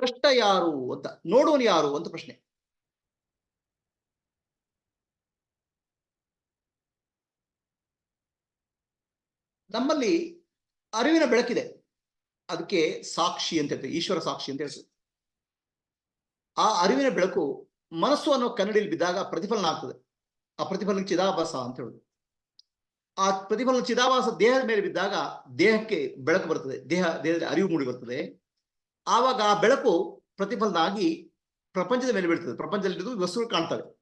ಕಷ್ಟ ಯಾರು ಅಂತ ನೋಡುವನು ಯಾರು ಅಂತ ಪ್ರಶ್ನೆ. ನಮ್ಮಲ್ಲಿ ಅರಿವಿನ ಬೆಳಕಿದೆ. ಅದಕ್ಕೆ ಸಾಕ್ಷಿ ಅಂತ ಹೇಳ್ತೇವೆ, ಈಶ್ವರ ಸಾಕ್ಷಿ ಅಂತ ಹೇಳ್ತೇವೆ. ಆ ಅರಿವಿನ ಬೆಳಕು ಮನಸ್ಸು ಅನ್ನೋ ಕನ್ನಡಿಯಲ್ಲಿ ಬಿದ್ದಾಗ ಪ್ರತಿಫಲನ ಆಗ್ತದೆ. ಆ ಪ್ರತಿಫಲನ ಚಿದಾಭಾಸ ಅಂತ ಹೇಳುದು. ಆ ಪ್ರತಿಫಲನ ಚಿದಾಭಾಸ ದೇಹದ ಮೇಲೆ ಬಿದ್ದಾಗ ದೇಹಕ್ಕೆ ಬೆಳಕು ಬರ್ತದೆ. ದೇಹ ದೇಹದಲ್ಲಿ ಅರಿವು ಮೂಡಿ ಬರ್ತದೆ. ಆವಾಗ ಆ ಬೆಳಕು ಪ್ರತಿಫಲನ ಆಗಿ ಪ್ರಪಂಚದ ಮೇಲೆ ಬೀಳ್ತದೆ. ಪ್ರಪಂಚದಲ್ಲಿದ್ದು ವಸ್ತುಗಳು ಕಾಣ್ತವೆ.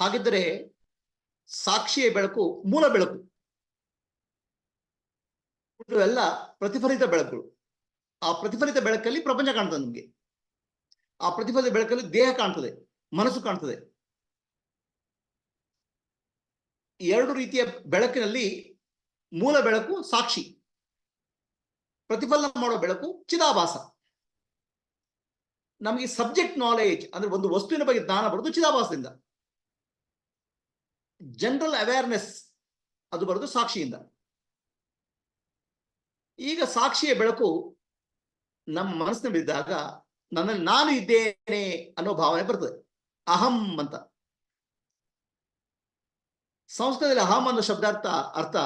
ಹಾಗಿದ್ದರೆ ಸಾಕ್ಷಿಯ ಬೆಳಕು ಮೂಲ ಬೆಳಕು. ಎಲ್ಲ ಪ್ರತಿಫಲಿತ ಬೆಳಕುಗಳು. ಆ ಪ್ರತಿಫಲಿತ ಬೆಳಕಲ್ಲಿ ಪ್ರಪಂಚ ಕಾಣ್ತದೆ ನಿಮಗೆ. ಆ ಪ್ರತಿಫಲಿತ ಬೆಳಕಲ್ಲಿ ದೇಹ ಕಾಣ್ತದೆ, ಮನಸ್ಸು ಕಾಣ್ತದೆ. ಎರಡು ರೀತಿಯ ಬೆಳಕಿನಲ್ಲಿ ಮೂಲ ಬೆಳಕು ಸಾಕ್ಷಿ. ಪ್ರತಿಫಲನ ಮಾಡೋ ಬೆಳಕು ಚಿದಾಭಾಸ. ನಮಗೆ ಸಬ್ಜೆಕ್ಟ್ ನಾಲೆಜ್ ಅಂದ್ರೆ ಒಂದು ವಸ್ತುವಿನ ಬಗ್ಗೆ ಜ್ಞಾನ ಬರೋದು ಚಿದಾಭಾಸದಿಂದ. ಜನರಲ್ ಅವೇರ್ನೆಸ್ ಅದು ಬರೋದು ಸಾಕ್ಷಿಯಿಂದ. ಈಗ ಸಾಕ್ಷಿಯ ಬೆಳಕು ನಮ್ಮ ಮನಸ್ಸಿನ ಬಿದ್ದಾಗ ನನ್ನಲ್ಲಿ ನಾನು ಇದ್ದೇನೆ ಅನ್ನೋ ಭಾವನೆ ಬರ್ತದೆ. ಅಹಂ ಅಂತ. ಸಂಸ್ಕೃತದಲ್ಲಿ ಅಹಂ ಅನ್ನೋ ಶಬ್ದಾರ್ಥ ಅರ್ಥ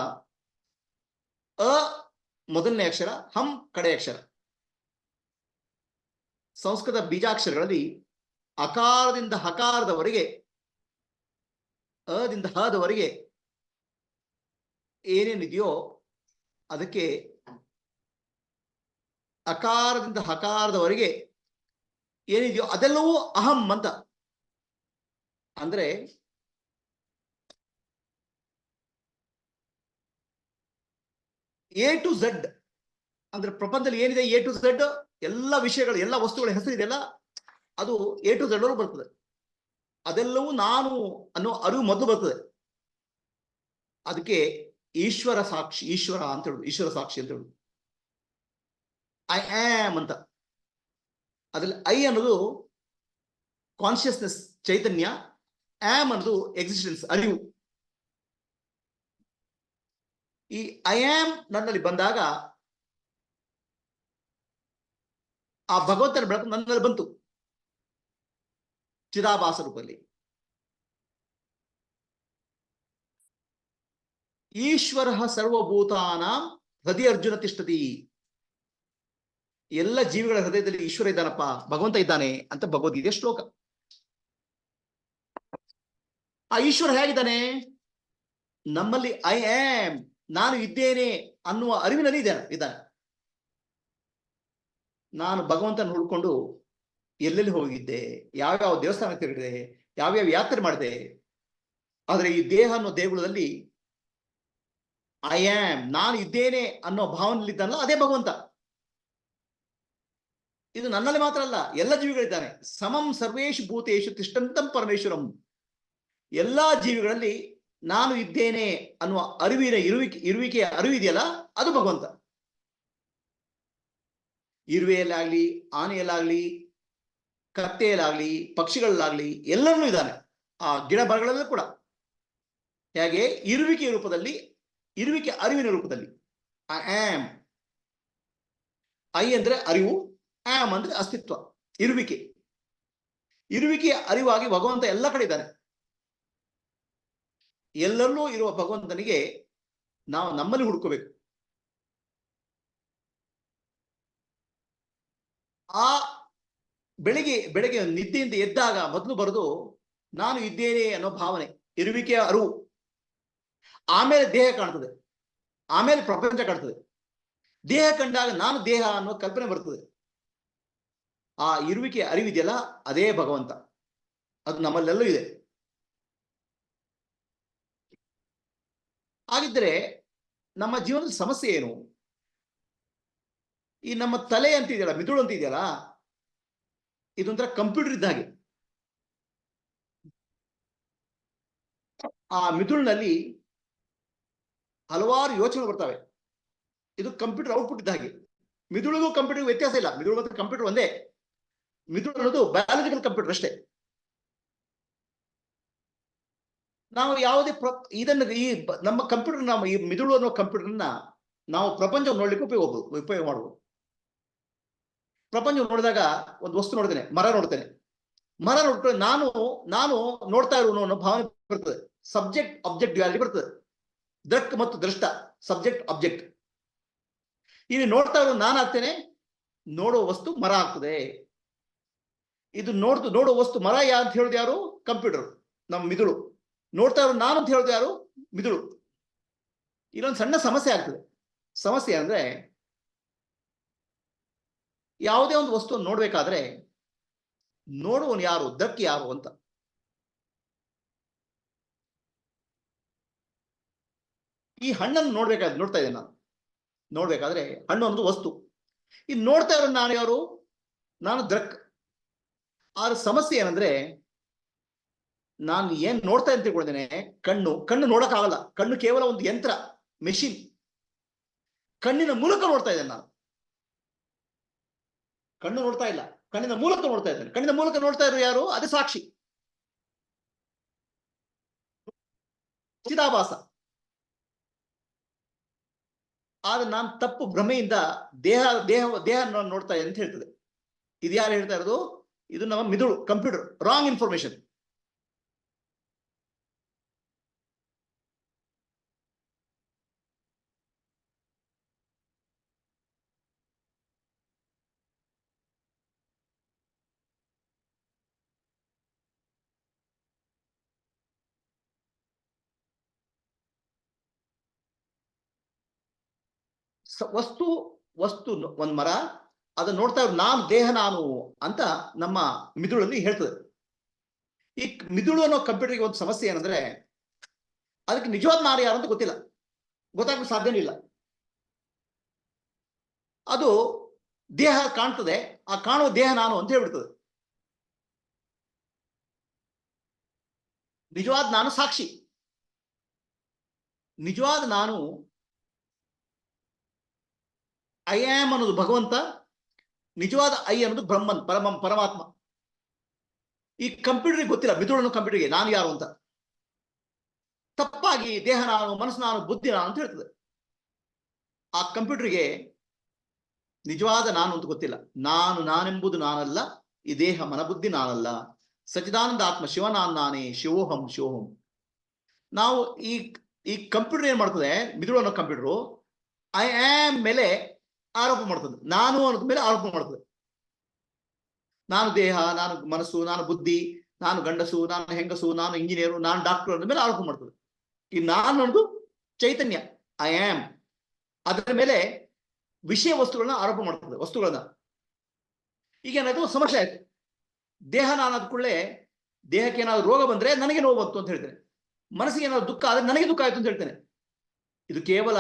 ಅ ಮೊದಲನೇ ಅಕ್ಷರ ಹಂ, ಕಡೆ ಅಕ್ಷರ. ಸಂಸ್ಕೃತ ಬೀಜಾಕ್ಷರಗಳಲ್ಲಿ ಅಕಾರದಿಂದ ಹಕಾರದವರೆಗೆ, ಅದಿಂದ ಹದವರೆಗೆ ಏನೇನಿದೆಯೋ ಅದಕ್ಕೆ ಅಕಾರದಿಂದ ಹಕಾರದವರೆಗೆ ಏನಿದೆಯೋ ಅದೆಲ್ಲವೂ ಅಹಂ ಅಂತ. ಅಂದ್ರೆ ಎ ಟು ಝಡ್ ಅಂದ್ರೆ ಪ್ರಪಂಚದಲ್ಲಿ ಏನಿದೆ ಎ ಟು ಝಡ್ ಎಲ್ಲ ವಿಷಯಗಳು, ಎಲ್ಲ ವಸ್ತುಗಳ ಹೆಸರು ಇದೆಯಲ್ಲ, ಅದು ಎ ಟು ಝಡ್ ಬರ್ತದೆ. ಅದೆಲ್ಲವೂ ನಾನು ಅನ್ನೋ ಅರಿವು ಮೊದಲು ಬರ್ತದೆ. ಅದಕ್ಕೆ ಈಶ್ವರ ಸಾಕ್ಷಿ, ಈಶ್ವರ ಅಂತ ಹೇಳುದು ಈಶ್ವರ ಸಾಕ್ಷಿ ಅಂತ ಹೇಳುದು ಐ ಆಮ್ ಅಂತ. ಅದ್ರಲ್ಲಿ ಐ ಅನ್ನೋದು ಕಾನ್ಶಿಯಸ್ನೆಸ್ ಚೈತನ್ಯ. ಆಮ್ ಅನ್ನೋದು ಎಕ್ಸಿಸ್ಟೆನ್ಸ್ ಅರಿವು. ಈ ಐ ಆಮ್ ನನ್ನಲ್ಲಿ ಬಂದಾಗ ಆ ಭಗವಂತನ ಬೆಳಕು ನನ್ನಲ್ಲಿ ಬಂತು. ಚಿದಾಭಾಸ ರೂಪದಲ್ಲಿ. ಈಶ್ವರ ಸರ್ವಭೂತಾನ ಹೃದಯ ಅರ್ಜುನ ತಿಷ್ಟತಿ. ಎಲ್ಲ ಜೀವಿಗಳ ಹೃದಯದಲ್ಲಿ ಈಶ್ವರ ಇದ್ದಾನಪ್ಪ, ಭಗವಂತ ಇದ್ದಾನೆ ಅಂತ ಭಗವದ್ಗೀತೆ ಶ್ಲೋಕ. ಆ ಈಶ್ವರ ಹೇಗಿದ್ದಾನೆ? ನಮ್ಮಲ್ಲಿ ಐ ಆಮ್ ನಾನು ಇದ್ದೇನೆ ಅನ್ನುವ ಅರಿವಿನಲ್ಲಿ ಇದ್ದಾನೆ ಇದ್ದಾನೆ. ನಾನು ಭಗವಂತನ ಹುಡ್ಕೊಂಡು ಎಲ್ಲೆಲ್ಲಿ ಹೋಗಿದ್ದೆ ಯಾವ್ಯಾವ ದೇವಸ್ಥಾನ ತಿರುಗಿದೆ ಯಾವ್ಯಾವ ಯಾತ್ರೆ ಮಾಡಿದೆ, ಆದ್ರೆ ಈ ದೇಹ ಅನ್ನೋ ದೇಗುಲದಲ್ಲಿ ಐ ಆಮ್ ನಾನು ಇದ್ದೇನೆ ಅನ್ನೋ ಭಾವನೆಯಲ್ಲಿದ್ದಾನಲ್ಲ ಅದೇ ಭಗವಂತ. ಇದು ನನ್ನಲ್ಲಿ ಮಾತ್ರ ಅಲ್ಲ, ಎಲ್ಲ ಜೀವಿಗಳಿದ್ದಾನೆ. ಸಮಂ ಸರ್ವೇಶ್ ಭೂತೇಶು ತಿಷ್ಟಂತಂ ಪರಮೇಶ್ವರಂ. ಎಲ್ಲಾ ಜೀವಿಗಳಲ್ಲಿ ನಾನು ಇದ್ದೇನೆ ಅನ್ನುವ ಅರಿವಿನ ಇರುವಿಕೆ ಇರುವಿಕೆಯ ಅರಿವಿದೆಯಲ್ಲ, ಅದು ಭಗವಂತ. ಇರುವೆಯಲ್ಲಾಗ್ಲಿ, ಆನೆಯಲ್ಲಾಗ್ಲಿ, ಕತ್ತೆಯಲ್ಲಾಗ್ಲಿ, ಪಕ್ಷಿಗಳಲ್ಲಾಗ್ಲಿ ಎಲ್ಲರಲ್ಲೂ ಇದ್ದಾನೆ. ಆ ಗಿಡ ಮರಗಳಲ್ಲೂ ಕೂಡ. ಹೇಗೆ? ಇರುವಿಕೆಯ ರೂಪದಲ್ಲಿ, ಇರುವಿಕೆ ಅರಿವಿನ ರೂಪದಲ್ಲಿ. ಐ ಆಮ್ ಐ ಅಂದ್ರೆ ಅರಿವು ಆಮ್ ಅಂದ್ರೆ ಅಸ್ತಿತ್ವ, ಇರುವಿಕೆ. ಇರುವಿಕೆಯ ಅರಿವಾಗಿ ಭಗವಂತ ಎಲ್ಲ ಕಡೆ ಇದ್ದಾನೆ. ಎಲ್ಲರಲ್ಲೂ ಇರುವ ಭಗವಂತನಿಗೆ ನಾವು ನಮ್ಮಲ್ಲಿ ಹುಡ್ಕೋಬೇಕು. ಆ ಬೆಳಿಗ್ಗೆ, ಬೆಳಗ್ಗೆ ನಿದ್ದೆಯಿಂದ ಎದ್ದಾಗ ಮೊದಲು ಬರೆದು, ನಾನು ಇದ್ದೇನೆ ಅನ್ನೋ ಭಾವನೆ ಇರುವಿಕೆಯ ಅರಿವು ಆಮೇಲೆ ದೇಹ ಕಾಣ್ತದೆ. ಆಮೇಲೆ ಪ್ರಪಂಚ ಕಾಣ್ತದೆ. ದೇಹ ಕಂಡಾಗ ನಾನು ದೇಹ ಅನ್ನೋ ಕಲ್ಪನೆ ಬರ್ತದೆ. ಆ ಇರುವಿಕೆ ಅರಿವಿದೆಯಲ್ಲ, ಅದೇ ಭಗವಂತ. ಅದು ನಮ್ಮಲ್ಲೆಲ್ಲೂ ಇದೆ. ಹಾಗಿದ್ರೆ ನಮ್ಮ ಜೀವನದ ಸಮಸ್ಯೆ ಏನು? ಈ ನಮ್ಮ ತಲೆ ಅಂತ ಇದೆಯಲ್ಲ ಮಿದುಳು ಅಂತ ಇದೆಯಲ್ಲ ಇದೊಂಥರ ಕಂಪ್ಯೂಟರ್ ಇದ್ದ ಹಾಗೆ. ಆ ಮಿದುಳಿನಲ್ಲಿ ಹಲವಾರು ಯೋಚನೆ ಬರ್ತವೆ. ಇದು ಕಂಪ್ಯೂಟರ್ ಔಟ್ಪುಟ್ ಇದ್ದ ಹಾಗೆ. ಮಿದುಳಿಗೂ ಕಂಪ್ಯೂಟರ್ ವ್ಯತ್ಯಾಸ ಇಲ್ಲ. ಮಿದುಳು ಮತ್ತು ಕಂಪ್ಯೂಟರ್ ಒಂದೇ. ಮಿದುಳು ಅನ್ನೋದು ಬಯಾಲಜಿಕಲ್ ಕಂಪ್ಯೂಟರ್ ಅಷ್ಟೇ. ನಾವು ಯಾವುದೇ ಪ್ರ, ಇದನ್ನು ಈ ನಮ್ಮ ಕಂಪ್ಯೂಟರ್ ನಮ್ಮ ಈ ಮಿದುಳು ಅನ್ನೋ ಕಂಪ್ಯೂಟರ್ನ ನಾವು ಪ್ರಪಂಚ ನೋಡ್ಲಿಕ್ಕೆ ಉಪಯೋಗ ಉಪಯೋಗ ಮಾಡಬಹುದು ಪ್ರಪಂಚ ನೋಡಿದಾಗ ಒಂದು ವಸ್ತು ನೋಡ್ತೇನೆ, ಮರ ನೋಡ್ತೇನೆ. ಮರ ನೋಡ್ಕೊಂಡು ನಾನು ನಾನು ನೋಡ್ತಾ ಇರುವ ಅನ್ನೋ ಭಾವನೆ ಬರ್ತದೆ. ಸಬ್ಜೆಕ್ಟ್ ಅಬ್ಜೆಕ್ಟ್ ವ್ಯಾಲ್ಯೂ ಬರ್ತದೆ. ದೃಕ್ ಮತ್ತು ದೃಷ್ಟ ಸಬ್ಜೆಕ್ಟ್ ಅಬ್ಜೆಕ್ಟ್ ಇಲ್ಲಿ ನೋಡ್ತಾ ಇರೋ ನಾನು ಆಗ್ತೇನೆ ನೋಡುವ ವಸ್ತು ಮರ ಆಗ್ತದೆ. ಇದು ನೋಡ್ತು ನೋಡುವ ವಸ್ತು ಮರ ಯಾ ಅಂತ ಹೇಳುದು ಯಾರು? ಕಂಪ್ಯೂಟರ್ ನಮ್ಮ ಮಿದುಳು ನೋಡ್ತಾ ಇರೋ ನಾನು ಅಂತ ಹೇಳೋದು ಯಾರು? ಮಿದುಳು. ಇಲ್ಲೊಂದು ಸಣ್ಣ ಸಮಸ್ಯೆ ಆಗ್ತದೆ. ಸಮಸ್ಯೆ ಅಂದ್ರೆ ಯಾವುದೇ ಒಂದು ವಸ್ತು ನೋಡ್ಬೇಕಾದ್ರೆ ನೋಡುವನು ಯಾರು? ದಕ್ಕಿ ಯಾರು ಅಂತ. ಈ ಹಣ್ಣನ್ನು ನೋಡ್ಬೇಕಾದ್ರೆ ನೋಡ್ತಾ ಇದ್ದೇನೆ ನಾನು. ನೋಡ್ಬೇಕಾದ್ರೆ ಹಣ್ಣು ಅನ್ನೋದು ವಸ್ತು. ಈ ನೋಡ್ತಾ ಇರೋ ನಾನು ಯಾರು? ನಾನು ದಕ್. ಆದ್ರೆ ಸಮಸ್ಯೆ ಏನಂದ್ರೆ ನಾನು ಏನ್ ನೋಡ್ತಾ ಅಂತ ಕೊಡ್ತೇನೆ ಕಣ್ಣು ಕಣ್ಣು ನೋಡಕ್ಕಾಗಲ್ಲ. ಕಣ್ಣು ಕೇವಲ ಒಂದು ಯಂತ್ರ ಮೆಷಿನ್ ಕಣ್ಣಿನ ಮೂಲಕ ನೋಡ್ತಾ ಇದ್ದೇನೆ ನಾನು. ಕಣ್ಣು ನೋಡ್ತಾ ಇಲ್ಲ, ಕಣ್ಣಿನ ಮೂಲಕ ನೋಡ್ತಾ ಇದ್ದೇನೆ. ಕಣ್ಣಿನ ಮೂಲಕ ನೋಡ್ತಾ ಇರೋ ಯಾರು? ಅದೇ ಸಾಕ್ಷಿ. ಚಿದಾಭಾಸ ಆದ್ರೆ ನಾನು ತಪ್ಪು ಭ್ರಮೆಯಿಂದ ದೇಹ ದೇಹ ದೇಹ ನೋಡ್ತಾ ಇದೆ ಅಂತ ಹೇಳ್ತದೆ. ಇದು ಯಾರು ಹೇಳ್ತಾ ಇರೋದು? ಇದು ನಮ್ಮ ಮಿದುಳು, ಕಂಪ್ಯೂಟರ್ ರಾಂಗ್ ಇನ್ಫಾರ್ಮೇಶನ್ ವಸ್ತು ವಸ್ತು ಒಂದ್ ಮರ ಅದನ್ನ ನೋಡ್ತಾ ನಾನು ದೇಹ ನಾನು ಅಂತ ನಮ್ಮ ಮಿದುಳಲ್ಲಿ ಹೇಳ್ತದೆ. ಈ ಮಿದುಳು ಅನ್ನೋ ಕಂಪ್ಯೂಟರ್ಗೆ ಒಂದು ಸಮಸ್ಯೆ ಏನಂದ್ರೆ, ಅದಕ್ಕೆ ನಿಜವಾದ ನಾನು ಯಾರು ಅಂತ ಗೊತ್ತಿಲ್ಲ. ಗೊತ್ತಾಗಲು ಸಾಧ್ಯನೂ ಇಲ್ಲ. ಅದು ದೇಹ ಕಾಣ್ತದೆ, ಆ ಕಾಣುವ ದೇಹ ನಾನು ಅಂತ ಹೇಳ್ಬಿಡ್ತದೆ. ನಿಜವಾದ ನಾನು ಸಾಕ್ಷಿ. ನಿಜವಾದ ನಾನು ಐ ಆಮ್ ಅನ್ನೋದು ಭಗವಂತ, ನಿಜವಾದ ಐ ಅನ್ನೋದು ಬ್ರಹ್ಮನ್, ಪರಮ, ಪರಮಾತ್ಮ. ಈ ಕಂಪ್ಯೂಟರ್ಗೆ ಗೊತ್ತಿಲ್ಲ ಮಿದುಳನ್ನು ಕಂಪ್ಯೂಟರ್ಗೆ ನಾನು ಯಾರು ಅಂತ. ತಪ್ಪಾಗಿ ದೇಹ ನಾನು ಮನಸ್ಸು ನಾನು ಬುದ್ಧಿ ನಾನು ಅಂತ ಹೇಳ್ತದೆ. ಆ ಕಂಪ್ಯೂಟರ್ಗೆ ನಿಜವಾದ ನಾನು ಅಂತ ಗೊತ್ತಿಲ್ಲ. ನಾನು ನಾನೆಂಬುದು ನಾನಲ್ಲ, ಈ ದೇಹ ಮನಬುದ್ಧಿ ನಾನಲ್ಲ. ಸಚಿದಾನಂದ ಆತ್ಮ ಶಿವ ನಾನ್ ನಾನೇ ಶಿವೋಹಂ ಶಿವೋಹಂ. ನಾವು ಈ ಈ ಕಂಪ್ಯೂಟರ್ ಏನ್ ಮಾಡ್ತದೆ ಮಿದುಳು ಅನ್ನೋ ಕಂಪ್ಯೂಟರ್ ಐ ಆಮ್ ಮೇಲೆ ಆರೋಪ ಮಾಡ್ತದೆ. ನಾನು ಅನ್ನೋದ ಮೇಲೆ ಆರೋಪ ಮಾಡ್ತದೆ. ನಾನು ದೇಹ, ನಾನು ಮನಸ್ಸು, ನಾನು ಬುದ್ಧಿ, ನಾನು ಗಂಡಸು, ನಾನು ಹೆಂಗಸು, ನಾನು ಇಂಜಿನಿಯರು, ನಾನು ಡಾಕ್ಟರ್ ಅನ್ನೋ ಮೇಲೆ ಆರೋಪ ಮಾಡ್ತದೆ. ಈ ನಾನು ಅನ್ನೋದು ಚೈತನ್ಯ ಐ ಆಮ್ ಅದರ ಮೇಲೆ ವಿಷಯ ವಸ್ತುಗಳನ್ನ ಆರೋಪ ಮಾಡ್ತದೆ, ವಸ್ತುಗಳನ್ನ. ಈಗ ಏನಾಯ್ತು? ಸಮಸ್ಯೆ ಆಯ್ತು. ದೇಹ ನಾನು ಕೂಡಲೇ ದೇಹಕ್ಕೆ ಏನಾದ್ರು ರೋಗ ಬಂದ್ರೆ ನನಗೆ ನೋವು ಬಂತು ಅಂತ ಹೇಳ್ತೇನೆ. ಮನಸ್ಸಿಗೆ ಏನಾದ್ರು ದುಃಖ ಆದ್ರೆ ನನಗೆ ದುಃಖ ಆಯ್ತು ಅಂತ ಹೇಳ್ತೇನೆ. ಇದು ಕೇವಲ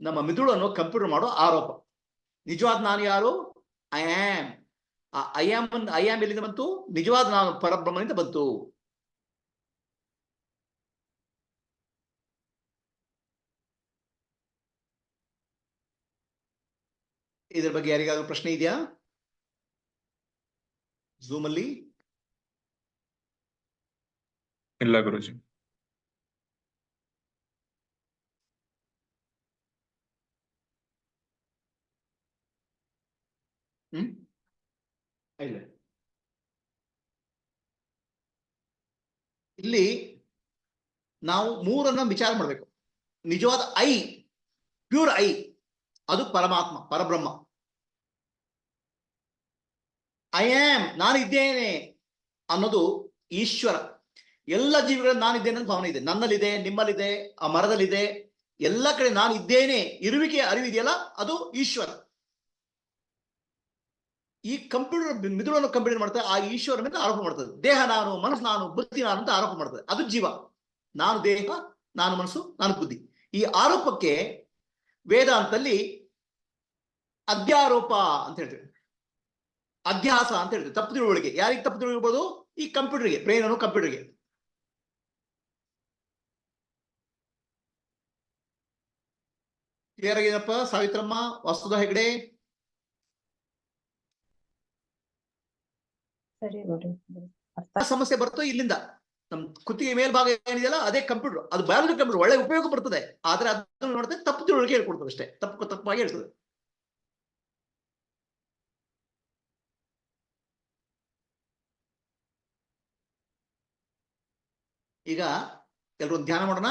ನಮ್ಮ ಮಿದುಳನ್ನು ಕಂಪ್ಯೂಟರ್ ಮಾಡೋ ಆರೋಪ. ನಿಜವಾದ ನಾನು ಯಾರು? ಐ ಆಮ್ ಆ ಐ ಆಮ್ ಐ ಆಮ್ ಎಲ್ಲಿಂದ ಬಂತು? ನಿಜವಾದ ನಾನು ಪರಬ್ರಹ್ಮನಿಂದ ಬಂತು. ಇದ್ರ ಬಗ್ಗೆ ಯಾರಿಗಾದ್ರೂ ಪ್ರಶ್ನೆ ಇದೆಯಾ? ಝೂಮ್ ಅಲ್ಲಿ? ಇಲ್ಲ ಗುರುಜಿ. ಇಲ್ಲ ನಾವು ಮೂರನ್ನ ವಿಚಾರ ಮಾಡಬೇಕು. ನಿಜವಾದ ಐ ಪ್ಯೂರ್ ಐ, ಅದು ಪರಮಾತ್ಮ, ಪರಬ್ರಹ್ಮ. ಐ ಆಮ್ ನಾನು ಇದ್ದೇನೆ ಅನ್ನೋದು ಈಶ್ವರ. ಎಲ್ಲ ಜೀವಿಗಳಲ್ಲಿ ನಾನಿದ್ದೇನೆ ಅಂತ ಭಾವನೆ ಇದೆ. ನನ್ನಲ್ಲಿದೆ, ನಿಮ್ಮಲ್ಲಿದೆ, ಆ ಮರದಲ್ಲಿದೆ, ಎಲ್ಲ ಕಡೆ ನಾನು ಇದ್ದೇನೆ ಇರುವಿಕೆಯ ಅರಿವಿದೆಯಲ್ಲ, ಅದು ಈಶ್ವರ. ಈ ಕಂಪ್ಯೂಟರ್ ಮಿದುಳನ್ನು ಕಂಪ್ಯೂಟರ್ ಮಾಡ್ತಾರೆ ಆ ಈಶ್ವರ ಮೇಲೆ ಆರೋಪ ಮಾಡ್ತದೆ. ದೇಹ ನಾನು, ಮನಸ್ಸು ನಾನು, ಬುದ್ಧಿ ನಾನು ಅಂತ ಆರೋಪ ಮಾಡ್ತದೆ. ಅದು ಜೀವ. ನಾನು ದೇಹ, ನಾನು ಮನಸ್ಸು, ನಾನು ಬುದ್ಧಿ. ಈ ಆರೋಪಕ್ಕೆ ವೇದಾಂತದಲ್ಲಿ ಅಧ್ಯಾರೋಪ ಅಂತ ಹೇಳ್ತೇವೆ. ಅಧ್ಯಾಸ ಅಂತ ಹೇಳ್ತೇವೆ. ತಪ್ಪು ತಿಳುವಳಿಕೆ. ಯಾರಿಗೆ ತಪ್ಪು ತಿಳುವಳಿರ್ಬೋದು ಈ ಕಂಪ್ಯೂಟರ್ಗೆ ಬ್ರೈನ್ ಅನ್ನು ಕಂಪ್ಯೂಟರ್ಗೆ. ಕ್ಲಿಯರ್ ಸಾವಿತ್ರಮ್ಮ ವಸ್ತುದ ಹೆಗಡೆ ಸರಿ ಸಮಸ್ಯೆ ಬರ್ತೋ ಇಲ್ಲಿಂದ? ನಮ್ ಕುತ್ತಿಗೆ ಮೇಲ್ಭಾಗ ಏನಿದೆಯಲ್ಲ, ಅದೇ ಕಂಪ್ಯೂಟರ್. ಅದು ಬಯಾಲಜಿ ಕಂಪ್ಯೂಟರ್, ಒಳ್ಳೆ ಉಪಯೋಗ ಬರ್ತದೆ. ಆದ್ರೆ ಅದನ್ನು ನೋಡಿದ್ರೆ ತಪ್ಪು ತಿಳುವಳಿಕೆ ಹೇಳ್ಕೊಡ್ತದೆ ಅಷ್ಟೇ. ತಪ್ಪು ತಪ್ಪಾಗಿ ಹೇಳ್ತದೆ. ಈಗ ಎಲ್ರು ಧ್ಯಾನ ಮಾಡೋಣ?